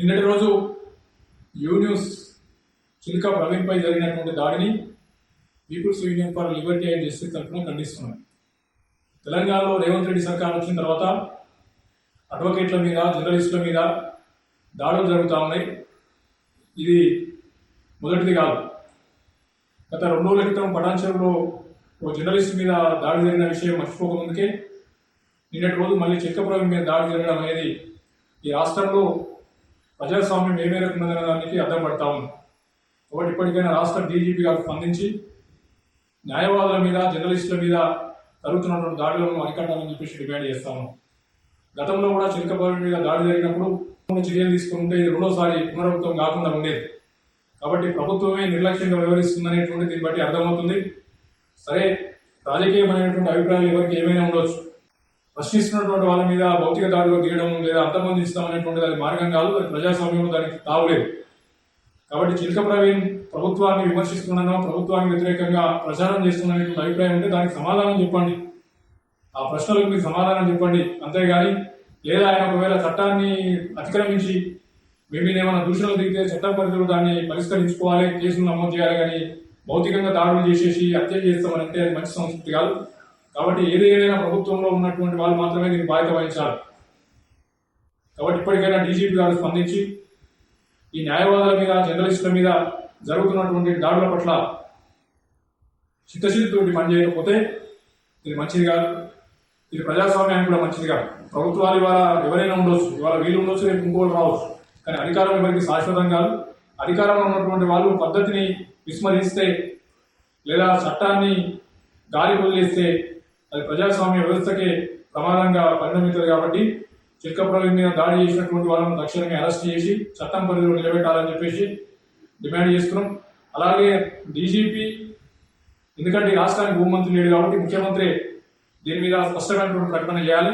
నిన్నటి రోజు యూన్యూస్ చిలుక ప్రవీణ్పై జరిగినటువంటి దాడిని people's union for liberty and justice తరఫున ఖండిస్తున్నాం. తెలంగాణలో రేవంత్ రెడ్డి సర్కార్ వచ్చిన తర్వాత అడ్వకేట్ల మీద జర్నలిస్టుల మీద దాడులు జరుగుతూ ఉన్నాయి. ఇది మొదటిది కాదు. గత రెండు రోజుల క్రితం పటాన్చరంలో ఓ జర్నలిస్ట్ మీద దాడి జరిగిన విషయం మర్చిపోకముందుకే నిన్నటి రోజు మళ్ళీ చెక్కపురం మీద దాడి జరగడం అనేది ఈ రాష్ట్రంలో ప్రజాస్వామ్యం ఏ మేరకు ఉందనే దానికి అర్థం పడతా ఉంది. కాబట్టి ఇప్పటికైనా రాష్ట్ర డీజీపీ గారు స్పందించి న్యాయవాదుల మీద జర్నలిస్టుల మీద జరుగుతున్నటువంటి దాడులను అరికట్టాలని చెప్పేసి డిమాండ్ చేస్తాము గతంలో కూడా చిలకబాబు మీద దాడి జరిగినప్పుడు చర్యలు తీసుకుంటే ఇది రెండోసారి పునరావృతం కాకుండా ఉండేది. కాబట్టి ప్రభుత్వమే నిర్లక్ష్యంగా వ్యవహరిస్తుందనేటువంటి దీన్ని బట్టి అర్థమవుతుంది. సరే రాజకీయమైనటువంటి అభిప్రాయాలు ఎవరికి ఏమైనా ఉండొచ్చు. ప్రశ్నిస్తున్నటువంటి వాళ్ళ మీద భౌతిక దాడిలో దిగడం లేదా అంతమందిస్తామనేటువంటిది దాని మార్గం కాదు అది ప్రజాస్వామ్యంలో దానికి తావులేదు కాబట్టి చిలక ప్రవీణ్ ప్రభుత్వాన్ని విమర్శిస్తున్నానో ప్రభుత్వానికి వ్యతిరేకంగా ప్రచారం చేస్తున్నటువంటి అభిప్రాయం ఉంటే దానికి సమాధానం చెప్పండి. ఆ ప్రశ్నలకు మీరు సమాధానం చెప్పండి. అంతేగాని లేదా ఆయన ఒకవేళ చట్టాన్ని అతిక్రమించి మేము ఏమైనా దూషణలు దిగితే చట్టం పరిధిలో దాన్ని పరిష్కరించుకోవాలి కేసులు నమోదు చేయాలి కానీ భౌతికంగా దాడులు చేసేసి హత్య చేస్తామని అంటే అది మంచి సంస్కృతి కాదు. కాబట్టి ఏది ఏదైనా ప్రభుత్వంలో ఉన్నటువంటి వాళ్ళు మాత్రమే దీన్ని బాధ్యత వహించాలి. కాబట్టి ఇప్పటికైనా డీజీపీ గారు స్పందించి ఈ న్యాయవాదుల మీద జర్నలిస్టుల మీద జరుగుతున్నటువంటి దాడుల పట్ల చిత్తశుద్ధితోటి పనిచేయకపోతే ఇది మంచిది కాదు. ఇది ప్రజాస్వామ్యానికి కూడా మంచిది కాదు. ప్రభుత్వాలు ఇవాళ ఎవరైనా ఉండొచ్చు. ఇవాళ వీళ్ళు ఉండొచ్చు రేపు ఇంకోటి రావచ్చు. కానీ అధికారం ఎవరికి శాశ్వతం కాదు. అధికారంలో ఉన్నటువంటి వాళ్ళు పద్ధతిని విస్మరిస్తే లేదా చట్టాన్ని గాలి వదిలేస్తే అది ప్రజాస్వామ్య వ్యవస్థకి ప్రమాదంగా పరిణమిస్తుంది కాబట్టి చిక్కప్రవీణ్ మీద దాడి చేసినటువంటి వాళ్ళని తక్షణమే అరెస్ట్ చేసి చట్టం పరిధిలో నిలబెట్టాలని చెప్పేసి డిమాండ్ చేస్తున్నాం. అలాగే డీజీపీ ఎందుకంటే రాష్ట్రానికి హోంమంత్రి లేడు కాబట్టి ముఖ్యమంత్రి దీని మీద స్పష్టమైనటువంటి ప్రకటన చేయాలి.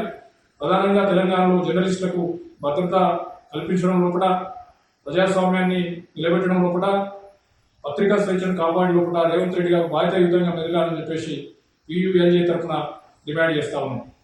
ప్రధానంగా తెలంగాణలో జర్నలిస్టులకు భద్రత కల్పించడం లోపల ప్రజాస్వామ్యాన్ని నిలబెట్టడం లోపల పత్రికా స్వేచ్ఛను కాపాడే లోపల రేవంత్ రెడ్డి గారు బాధ్యతాయుతంగా మెదగాలని చెప్పేసి యూఎల్జే తరఫున డిమాండ్ చేస్తా ఉన్నాం.